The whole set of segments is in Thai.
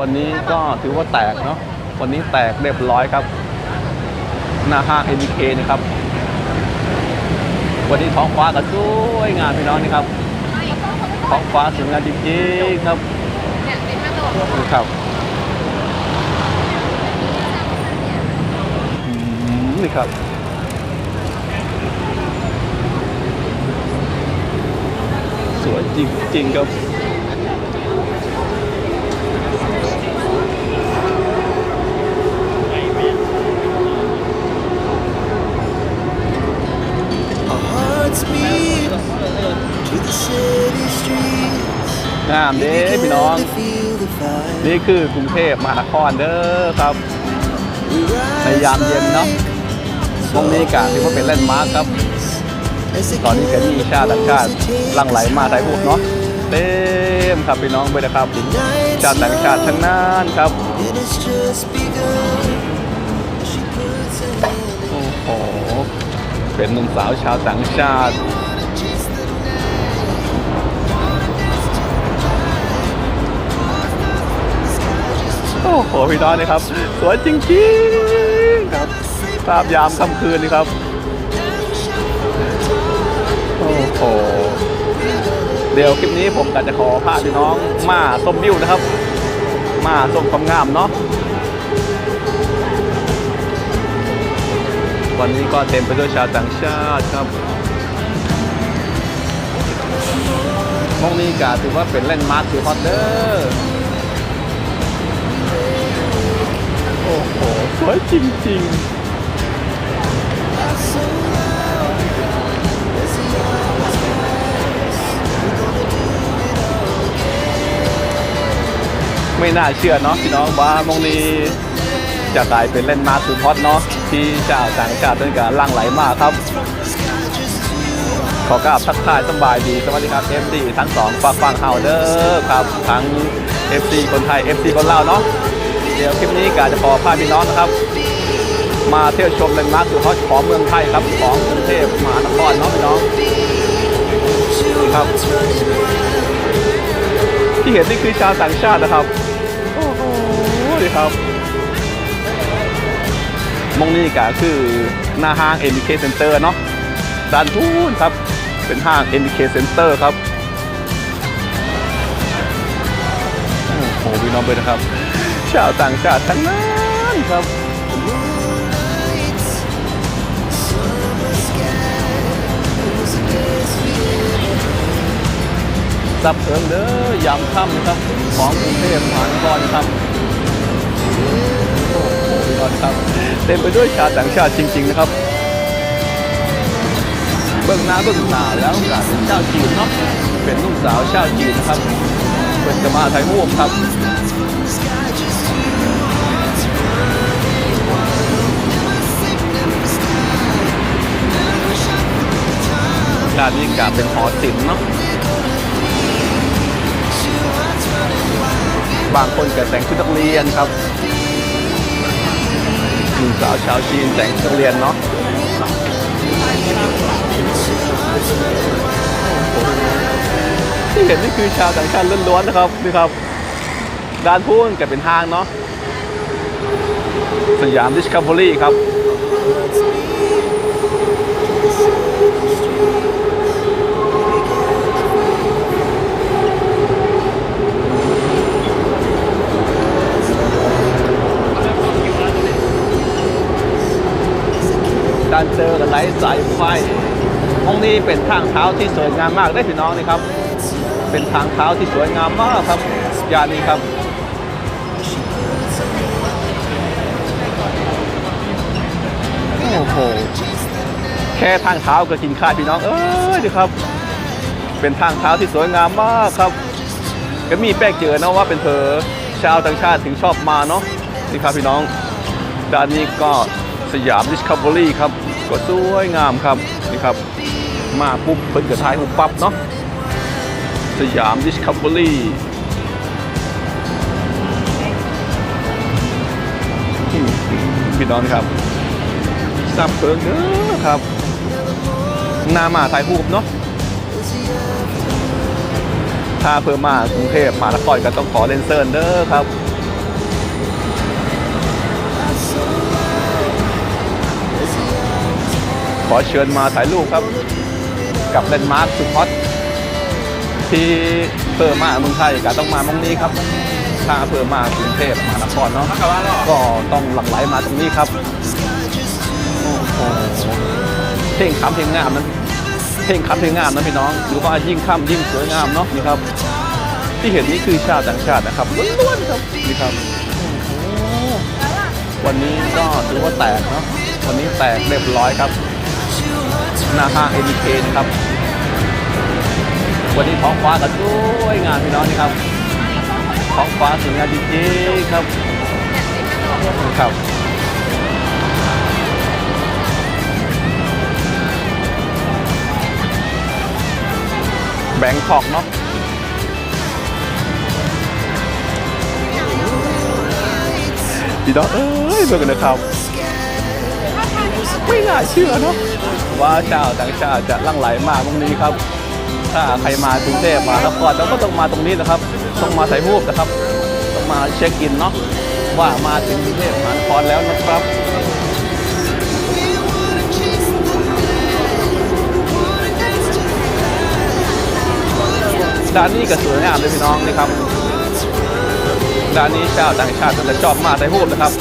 วันนี้ก็ถือว่าแตกเนาะวันนี้แตกเรียบร้อยครับ หน้าห้าง NK นะครับ วันนี้ท้องฟ้าก็สวยงามพี่น้องนี่ครับท้องฟ้าสวยงามจริงๆครับนี่ครับนี่ครับสวยจริงๆครับามเด้พี่น้อง นี่คือกรุงเทพมหานครเด้อครับ We ในยามเย็นเนาะตรงนี้กาถือว่าเป็นแลนด์มาร์คครับ ตอนนี้ก็มีชาติต่างชาติลังไหลมาไทยพวกเนาะเต็มครับพี่น้องไปนะครับ ชาติต่างชาติทั้งนั้นครับโอ้โหเป็นหนุ่มสาวชาวต่างชาติ โอ้โหพี่น้องนี่ครับ สวยจริงๆครับภาพยามค่ำคืนนี่ครับ โอ้โห เดี๋ยวคลิปนี้ผมก็จะขอพาพี่น้องมาส้มวิวนะครับ มาส้มความงามเนาะ วันนี้ก็เต็มไปด้วยชาวต่างชาติครับมองนี้กาถือว่าเป็นแลนด์มาร์คถือฮอตเดอร์ โอ้โห สวยจริงๆ ไม่น่าเชื่อเนาะพี่น้องว่ามองนี้จะกลายเป็นเล่นมาสุดฮอตเนาะที่ชาวต่างชาติเป็นการล่างไหลมากครับ ขอกราบทักทายสบายดี สวัสดีครับ FC ทั้งสองฝากฟังเฮาเดอร์ครับ ทั้ง FC คนไทย FC คนลาวเนาะ เดี๋ยวคลิปนี้กาจะขอพาพี่น้องนะครับ มาเที่ยวชมเลนด์มาร์คสุดฮอตของเมืองไทยครับของกรุงเทพมหานครเนาะพี่น้องนี่ครับ ที่เห็นนี่คือชาวต่างชาตินะครับโอ้โหดีครับมองนี่ก็คือหน้าห้าง MK Center เนาะด้านทูนครับ เป็นห้าง MK Center ครับ โอ้โหพี่น้องเลยนะครับ ชาวต่างชาติทั้งนั้นครับ moonlights, summer sky. Who's against me? ซับเอิงเด้อยามค่ำนะครับของกรุงเทพมหานครนะครับโอ้โหพี่น้องครับเต็มไปด้วยชาวต่างชาติจริง ๆ นะครับ เบื้องหน้าเบื้องตาแล้วก็เป็นชาจีนเนาะเป็นลูกสาวชาวจีนนะครับ เป็นจะมาไทยม่วงครับด้านนี้ก็เป็นหอศิลป์เนาะบางคนก็แต่งชุดนักเรียนครับหนุ่มสาวชาวจีนแต่งชุดนักเรียนเนาะ ที่เห็นนี่คือชาวต่างชาติล้วนๆนะครับนี่ครับ ด้านพูนก็เป็นห้างเนาะสยามดิสคัฟเวอรี่ครับการเจอกันไหลสายไฟห้องนี้เป็นทางเท้าที่สวยงามมากได้พี่น้องนี่ครับ เป็นทางเท้าที่สวยงามมากครับยานนี้ครับโอ้โหแค่ทางเท้าก็กินค่าพี่น้องเอ้ยดิครับ เป็นทางเท้าที่สวยงามมากครับ ก็มีแปลกเจอนะว่าเป็นเธอชาวต่างชาติถึงชอบมาเนาะนี่ครับพี่น้องด้านนี้ก็สยามดิสคัฟเวอรี่ครับ ก็สวยงามครับนี่ครับ มาปุ๊บเพิ่นกระทายหุบปั๊บเนาะ สยามดิสคัฟเวอรี่พี่น้องครับซับเพิ่งเด้อครับ นามาไายหูบเนาะถ้าเพิ่มมากรุงเทพมาละครก็ต้องขอเลนเซอร์เด้อครับขอเชิญมาถ่ายรูปครับ กับเลนมาร์คสุดฮอต ที่เพิ่มมาเมืองไทยก็ต้องมาตรงนี้ครับถ้าเพิ่มมากรุงเทพมหานครเนาะก็ต้องหลั่งไหลมาตรงนี้ครับโอ้โหเพลงคำเพลงงามนั้นเพลงคำเพลงงามนะพี่น้องหรือว่ายิ่งค่ำยิ่งสวยงามเนาะนี่ครับ ที่เห็นนี่คือชาติต่างชาตินะครับล้วนๆครับนี่ครับวันนี้ก็ถือว่าแตกเนาะวันนี้แตกเรียบร้อยครับหน้าห้างเอ็นเคนะครับ วันนี้ท้องฟ้าก็สวยงามพี่น้องนี่ครับท้องฟ้าสวยงามจริงๆครับครับแบงคอกเนาะพี่น้องเอ้ยเบิ่งกันนะครับไม่น่าเชื่อเนาะว่าชาต่างชาติจะลั่งไหลมากตรงนี้ครับ ถ้าใครมากรุงเทพมานครเราก็ต้องมาตรงนี้นะครับ ต้องมาถ่ายรูปนะครับ ต้องมาเช็คอินเนาะว่ามาถึงกรุงเทพมหานครแล้วนะครับด้านนี้ก็สวยงามเลยพี่น้องนี่ครับด้านนี้ชาวต่างชาติก็จะชอบมาถ่ายรูปนะครับ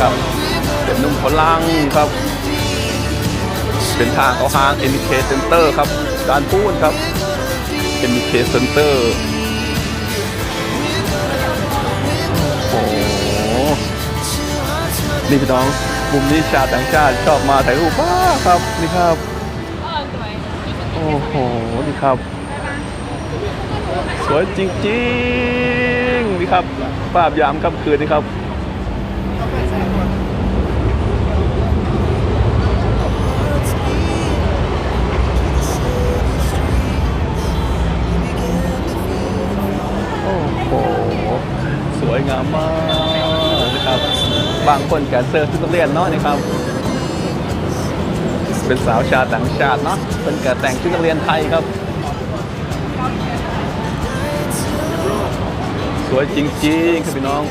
ครับเป็นนุ่มพลังครับ เป็นทางเขาห้าง MK Center ครับด้านพูนครับ MK Center โอ้โหนี่พี่น้องมุมนี้ชาต่างชาติชอบมาถ่ายรูปมากครับนี่ครับ โอ้โห นี่ครับ สวยจริงๆ นี่ครับ ภาพยามค่ำคืนนี่ครับ วยงามมากนะครับบางคนแกเซิร์ฟชุดนักเรียนเนาะนี่ครับ เป็นสาวชาต่างชาติเนาะเป็นแกแต่งชุดนักเรียนไทยครับ สวยจริงๆครับพี่น้อง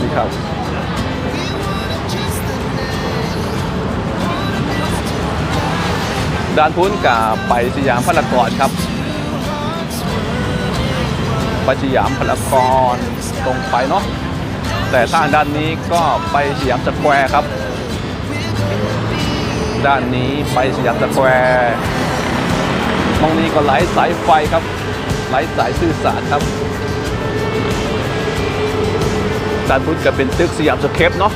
นี่ครับด้านพุ้นกับไปสยามพารากอนครับ ไปสยามพารากอนตรงไปเนาะแต่ทางด้านนี้ก็ไปสยามสแควร์ครับ ด้านนี้ไปสยามสแควร์ตรงนี้ก็ไหลสายไฟครับ ไหลสายสื่อสารครับด้านบนก็เป็นตึกสยามสเคปเนาะ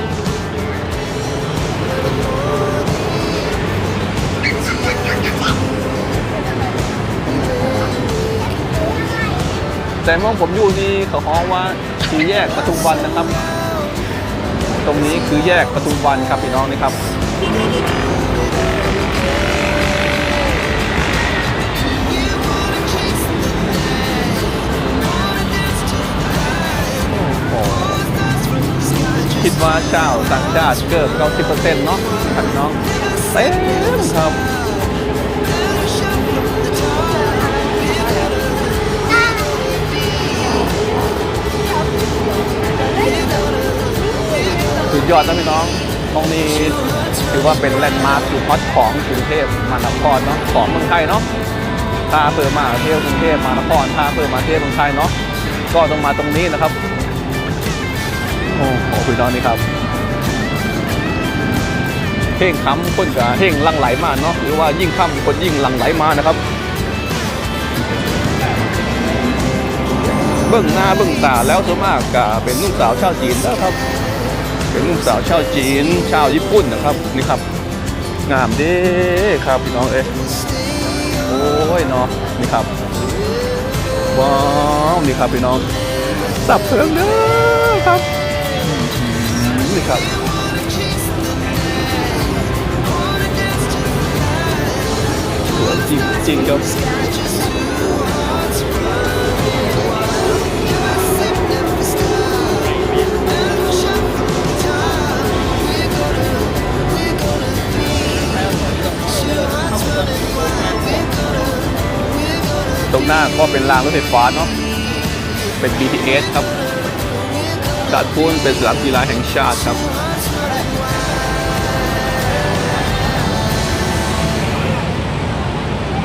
แต่เมื่อผมอยู่นี่เขาฮ้องว่าคือแยกปทุมวันนะครับ ตรงนี้คือแยกปทุมวันครับพี่น้องนี่ครับคิดว่าเจ้าต่างชาติเกิบ90%เนาะพี่น้องเต็มครับ ยอดนะพี่น้องตรงนี้ถือว่าเป็นแลนด์มาร์คสุดฮอตของกรุงเทพมหานครเนาะของเมืองไทยเนาะถ้าเปิดมาเที่ยวกรุงเทพมหานครถ้าเปิดมาเที่ยวเมืองไทยเนาะก็ต้องมาตรงนี้นะครับโอ้โหพี่น้องนี่ครับเพ่งค้ำคนกับเพ่งลังไหลมาเนาะหรือว่ายิ่งค่ำคนยิ่งลังไหลมานะครับเบื้องหน้าเบื้องตาแล้วส่วนมากก็เป็นนุ่มสาวชาวจีนนะครับ เป็นนุ่มสาวชาวจีน ชาวญี่ปุ่นนะครับ นี่ครับ งามด้ครับพี่น้องเอ้ยโอ้ยเนาะนี่ครับว้าวนี่ครับพี่น้องสับเพิงเด้อครับนี่ครับสวยจริงจริงครับ ตรงหน้าก็เป็นรางรถไฟฟ้าเนาะเป็น BTS ครับดาดพูนเป็นสนามกีฬาแห่งชาติครับ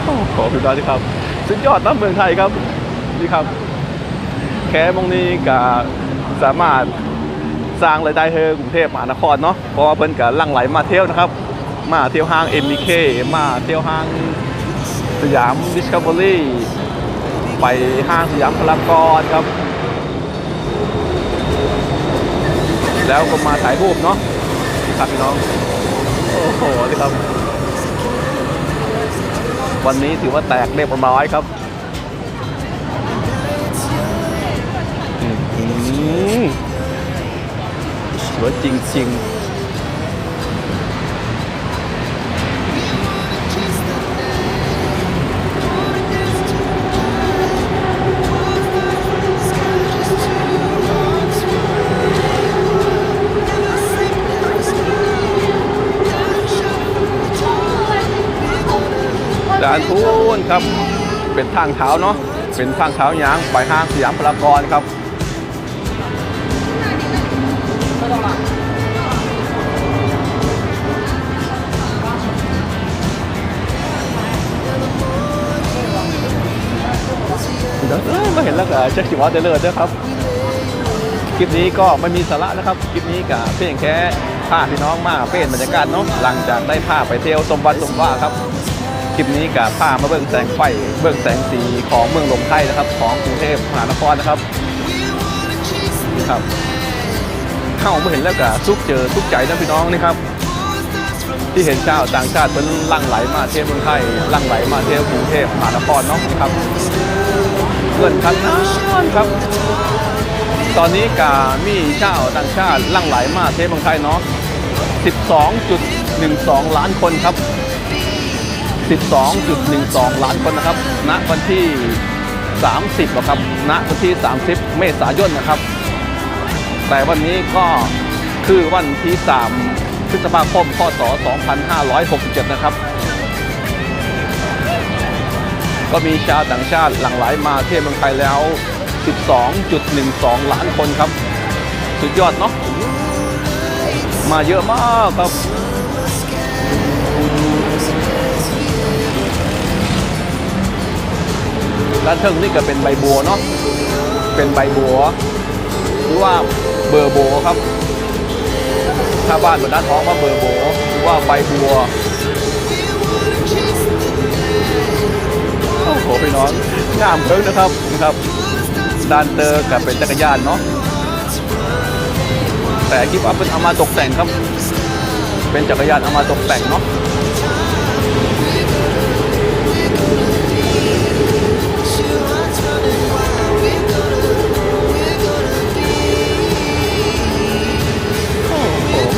โอ้โหพี่น้ครับ สุดยอดนะเมืองไทยครับนี่ครับ แค่มองนี้ก็สามารถสร้างรายได้ให้กรุงเทพมหานครเนาะเพราะว่าเพิ่นก็ลังไหลมาเที่ยวนะครับ มาเที่ยวห้าง MBK มาเที่ยวห้าง สยาม Discovery ไปห้างสยามพารากอนครับ แล้วก็มาถ่ายรูปเนาะครับพี่น้อง โอ้โหนี่ครับ วันนี้ถือว่าแตกเรียบร้อยครับอื้อหือสวยจริงๆ ด่านทูนครับ เป็นทางเท้าเนาะเป็นทางเท้ายางไปห้างสยามพารากอนครับเอ้ยมาเห็นแล้วก็เช็คชิวอเดเลอร์ด้วยครับ คลิปนี้ก็ไม่มีสาระนะครับ คลิปนี้ก็เพียงแค่พาพี่น้องมาเป็นบรรยากาศเนาะหลังจากได้พาไปเที่ยวสมบัติสมว่าครับ คลิปนี้กับพามาเบิ่งแสงไฟเบิ่งแสงสีของเมืองหลวงไทยนะครับ ของกรุงเทพมหานครนะครับนี่ครับเข้ามาเห็นแล้วก็ซุกเจอซุกใจนะพี่น้องนี่ครับ ที่เห็นชาวต่างชาติเป็นลั่งไหลมาเที่ยวเมืองไทยลั่งไหลมาเที่ยวกรุงเทพมหานครเนาะนี่ครับเงินคันนั้นครับ ตอนนี้กามีชาวต่างชาติลั่งไหลมาเที่ยวเมืองไทยเนาะ12.12 ล้านคนครับ 12.12 ล้านคนนะครับ ณ วันที่ 30หรอครับ ณ วันที่ 30 เมษายนนะครับ แต่วันนี้ก็คือวันที่ 3 พฤษภาคม พศ 2567 นะครับ ก็มีชาวต่างชาติหลั่งไหลมาเที่ยวเมืองไทยแล้ว 12.12 ล้านคนครับ สุดยอดเนาะ มาเยอะมากครับ ด้านเทิงนี่ก็เป็นใบบัวเนาะเป็นใบบัว หรือว่าเบอร์โบครับถ้าบ้านบนด้านท้องว่าเบอร์โบหรือว่าใบบัวโอ้โหพี่น้องงามเพิ่งนะครับนะครับด้านเตอร์กับเป็นจักรยานเนาะแต่คิดว่าเป็นเอามาตกแต่งครับ เป็นจักรยานเอามาตกแต่งเนาะ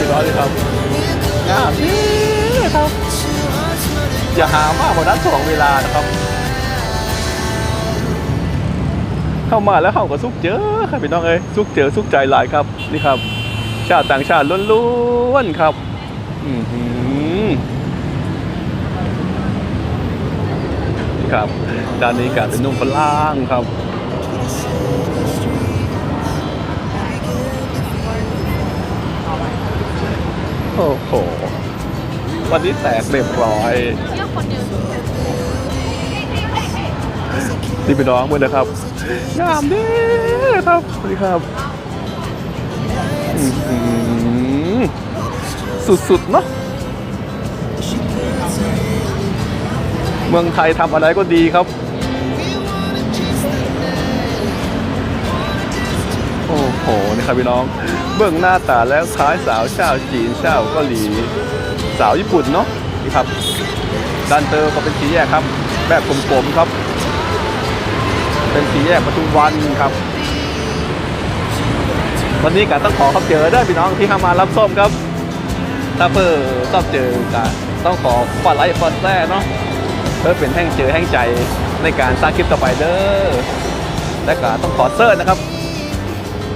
โหพี่น้องเลยครับงามนี่ครับ อย่าหามากกว่านั้นสองเวลานะครับ เข้ามาแล้วเข้ากับซุกเจอครับพี่น้องเอ้ยซุกเจอซุกใจหลายครับนี่ครับ ชาติต่างชาติล้วนๆครับอือหือนี่ครับด้านนี้กาเป็นนุ่มฝรั่งครับ โอ้โห วันนี้แตกเรียบร้อยเที่ยวคนเดียวนี่พี่น้องเมื่อนะครับงามด้อครับสวัสดีครับสุดๆเนาะเมืองไทยทำอะไรก็ดีครับ โอ้โห นี่ครับพี่น้อง เบื้องหน้าตาแล้วคล้ายสาวชาวจีนชาวเกาหลีสาวญี่ปุ่นเนาะนี่ครับดันเตอร์ก็เป็นสีแยกครับ แบบกลมๆครับ เป็นสีแยกปทุมวันครับ วันนี้ก็ต้องขอขอบเจอเด้พี่น้องที่เข้ามารับส้มครับ ถ้าเพื่อชอบเจอก็ต้องขอฟอดไลค์ฟอดแท้เนาะเพื่อเป็นแห่งเจอแห่งใจในการสร้างคลิปต่อไปเด้อและก็ต้องขอเซิร์ชนะครับ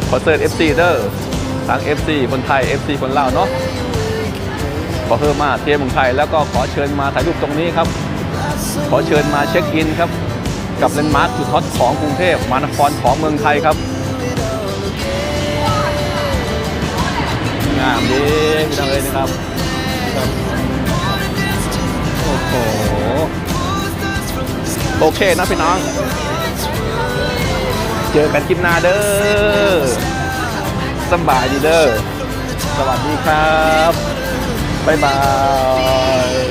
ขอเซิร์ช FC เด้อ ทั้ง FC คนไทย FC คนลาวเนาะขอเพิ่มมาเทียมืองไทยแล้วก็ขอเชิญมาถ่ายรูปตรงนี้ครับ ขอเชิญมาเช็คอินครับ กับเลนมาร์คจุดฮอตของกรุงเทพมานครของเมืองไทยครับงามดีพี่น้องเอ้ยนะครับโอ้โหโอเคนะพี่น้อง เจอกันคลิปหน้าเด้อ สบายดีเด้อสวัสดีครับ บ๊ายบาย